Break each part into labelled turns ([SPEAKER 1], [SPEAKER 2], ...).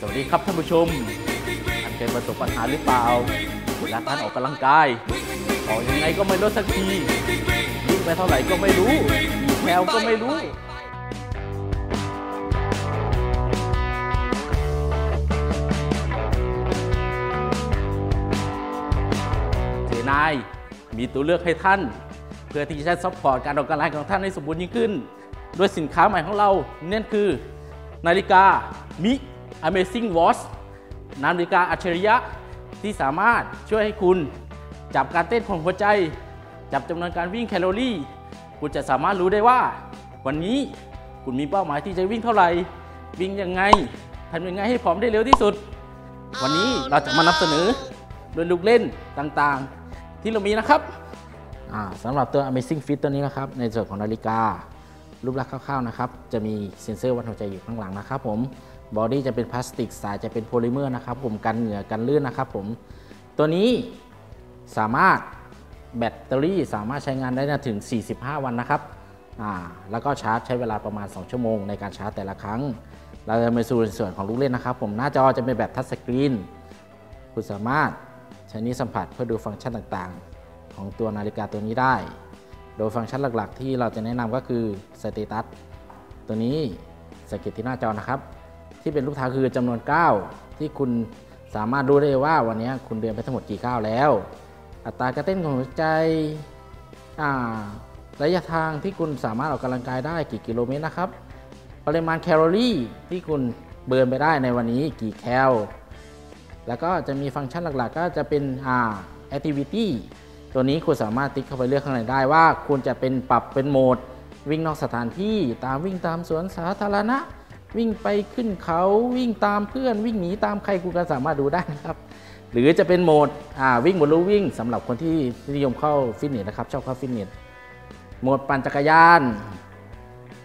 [SPEAKER 1] สวัสดีครับท่านผู้ชมท่านเคยประสบปัญหาหรือเปล่าเวลาท่านออกกำลังกายออกยังไงก็ไม่ลดสักทีวิ่งไปเท่าไหร่ก็ไม่รู้แคลก็ไม่รู้เจนายมีตัวเลือกให้ท่าน เพื่อที่จะซัพพอร์ตการออกกำลังกายของท่านให้สมบูรณ์ยิ่งขึ้นด้วยสินค้าใหม่ของเรา นั่นคือ นาฬิกามิ Amazing Watch นาฬิกาอัจฉริยะที่สามารถช่วยให้คุณจับการเต้นของหัวใจ จับจำนวนการวิ่งแคลอรี่ คุณจะสามารถรู้ได้ว่า วันนี้คุณมีเป้าหมายที่จะวิ่งเท่าไหร่ วิ่งยังไงทำยังไงให้ผอมได้เร็วที่สุด วันนี้เราจะมานำเสนอโดยลูกเล่นต่างๆ ที่เรามีนะครับสำหรับตัว Amazing Fit ตัวนี้นะครับ ในส่วนของนาฬิกา รูปลักษณ์คร่าวๆนะครับ จะมีเซ็นเซอร์วัดหัวใจอยู่ข้างหลังนะครับผม บอดี้จะเป็นพลาสติกสายจะเป็นโพลิเมอร์นะครับผมกันเหงื่อกันลื่นนะครับผมตัวนี้สามารถแบตเตอรี่สามารถใช้งานได้นานถึง 45 วันนะครับอ่าแล้วก็ชาร์จใช้เวลาประมาณ 2 ชั่วโมงในการชาร์จแต่ละครั้ง เราจะมาสู่ส่วนของลูกเล่นนะครับ ผมหน้าจอจะเป็นแบบทัชสกรีนคุณสามารถใช้นิ้วสัมผัสเพื่อดูฟังก์ชันต่างๆ ของตัวนาฬิกาตัวนี้ได้ โดยฟังก์ชันหลักๆ ที่เราจะแนะนำก็คือสเตตัสตัวนี้สังเกตที่หน้าจอนะครับ ที่เป็นรูปเท้าคือจำนวนก้าวที่คุณสามารถรู้ได้ว่าวันนี้คุณเดินไปทั้งหมดกี่ก้าวแล้ว อัตราการเต้นของหัวใจระยะทางที่คุณสามารถออกกำลังกายได้กี่กิโลเมตรนะครับ ปริมาณแคลอรี่ที่คุณเบิร์นไปได้ในวันนี้กี่แคล แล้วก็จะมีฟังก์ชันหลักๆ ก็จะเป็นอ่า activity ตัวนี้คุณสามารถติ๊กเข้าไปเลือกข้างในได้ว่า คุณจะเป็นปรับเป็นโหมด วิ่งนอกสถานที่ตามวิ่งตามสวนสาธารณะ วิ่งไปขึ้นเขาวิ่งตามเพื่อนวิ่งหนีตามใครคุณก็สามารถดูได้นะครับ หรือจะเป็นโหมดวิ่งบนลู่วิ่งสำหรับคนที่นิยมเข้าฟิตเนสนะครับชอบเข้าฟิตเนสโหมดปั่นจักรยาน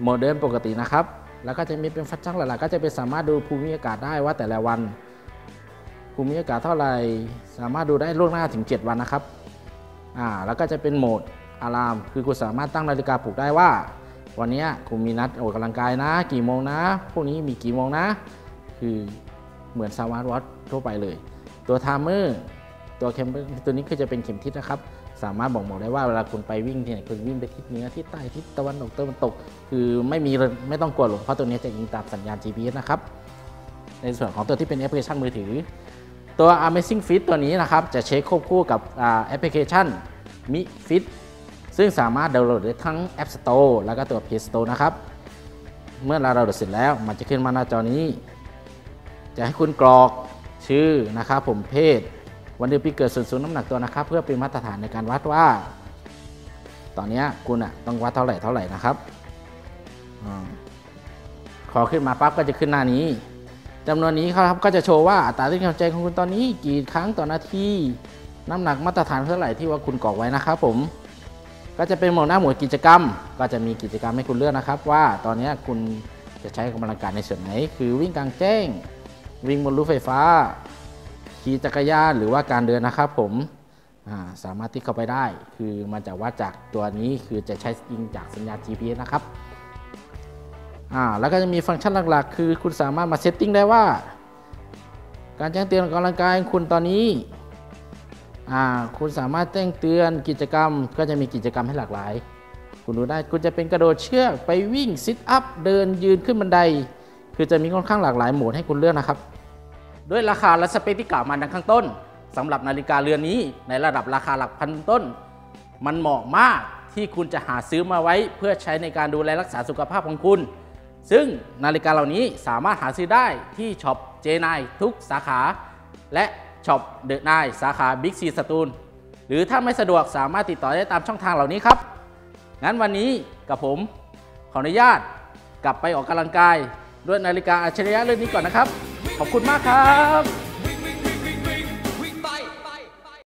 [SPEAKER 1] โหมดเดินปกตินะครับ แล้วก็จะมีเป็นฟังก์ชันหลักๆก็จะเป็นสามารถดูภูมิอากาศได้ว่าแต่ละวัน ภูมิอากาศเท่าไหร่สามารถดูได้ล่วงหน้าถึง 7 วันนะครับอ่าแล้วก็จะเป็นโหมดอะลามคือคุณสามารถตั้งนาฬิกาปลุกได้ว่า วันนี้คุณมีนัดออกกำลังกายนะ กี่โมงนะ พวกนี้มีกี่โมงนะ คือเหมือนสมาร์ทวอททั่วไปเลย ตัวไทม์เมอร์ตัวเข็มตัวนี้คือจะเป็นเข็มทิศนะครับ สามารถบอกบอกได้ว่าเวลาคุณไปวิ่งที่ไหนคุณวิ่งไปทิศเหนือทิศใต้ทิศตะวันออกตะวันตก คือไม่มีไม่ต้องกลัวหรอกเพราะตัวนี้จะยิงตามสัญญาณ GPS นะครับ ในส่วนของตัวที่เป็นแอปพลิเคชันมือถือ ตัว Amazing Fit ตัวนี้นะครับ จะใช้ควบคู่กับแอปพลิเคชัน Mi Fit ซึ่งสามารถดาวน์โหลดได้ทั้ง App Store แล้วก็ตัว Play Store นะครับ เมื่อเราดาวน์โหลดเสร็จแล้ว มันจะขึ้นมาหน้าจอนี้ จะให้คุณกรอกชื่อนะครับผมเพศ วันเดือนปีเกิดส่วนสูงน้ำหนักตัวนะครับ เพื่อเป็นมาตรฐานในการวัดว่า ตอนนี้คุณอะต้องวัดเท่าไหร่เท่าไหร่นะครับอขอขึ้นมาปั๊บก็จะขึ้นหน้านี้จำนวนนี้ครับก็จะโชว์ว่าอัตราเต้นของหัวใจของคุณตอนนี้กี่ครั้งต่อนาทีน้ำหนักมาตรฐานเท่าไหร่ที่ว่าคุณกรอกไว้นะครับผม ก็จะเป็นหมวดหน้าหมวดกิจกรรม ก็จะมีกิจกรรมให้คุณเลือกนะครับ ว่าตอนนี้คุณจะใช้กำลังกายในส่วนไหน คือวิ่งกลางแจ้ง วิ่งบนรถไฟฟ้า ขี่จักรยานหรือว่าการเดินนะครับ ผมาสามารถที่เข้าไปได้ คือมันจะวัดจากตัวนี้คือจะใช้อิงจากสัญญาณ GPS นะครับแล้วก็จะมีฟังก์ชันหลักๆ คือคุณสามารถมาเซตติ้งได้ว่า การแจ้งเตือนกำลังกายของคุณตอนนี้ คุณสามารถแจ้งเตือนกิจกรรมก็จะมีกิจกรรมให้หลากหลาย คุณดูได้คุณจะเป็นกระโดดเชือกไปวิ่งซิทอัพเดินยืนขึ้นบันได คือจะมีค่อนข้างหลากหลายโหมดให้คุณเลือกนะครับ ด้วยราคาและสเปคที่กล่าวมาดังข้างต้นสำหรับนาฬิกาเรือนนี้ในระดับราคาหลักพันต้น มันเหมาะมากที่คุณจะหาซื้อมาไว้เพื่อใช้ในการดูแลรักษาสุขภาพของคุณ ซึ่งนาฬิกาเหล่านี้สามารถหาซื้อได้ที่ช็อปเจนายทุกสาขา และ ช็อปเดอะนายสาขาบิ๊กซีสตูล หรือถ้าไม่สะดวกสามารถติดต่อได้ตามช่องทางเหล่านี้ครับ งั้นวันนี้กับผมขออนุญาตกลับไปออกกำลังกาย ด้วยนาฬิกาอัจฉริยะเรื่องนี้ก่อนนะครับ ขอบคุณมากครับ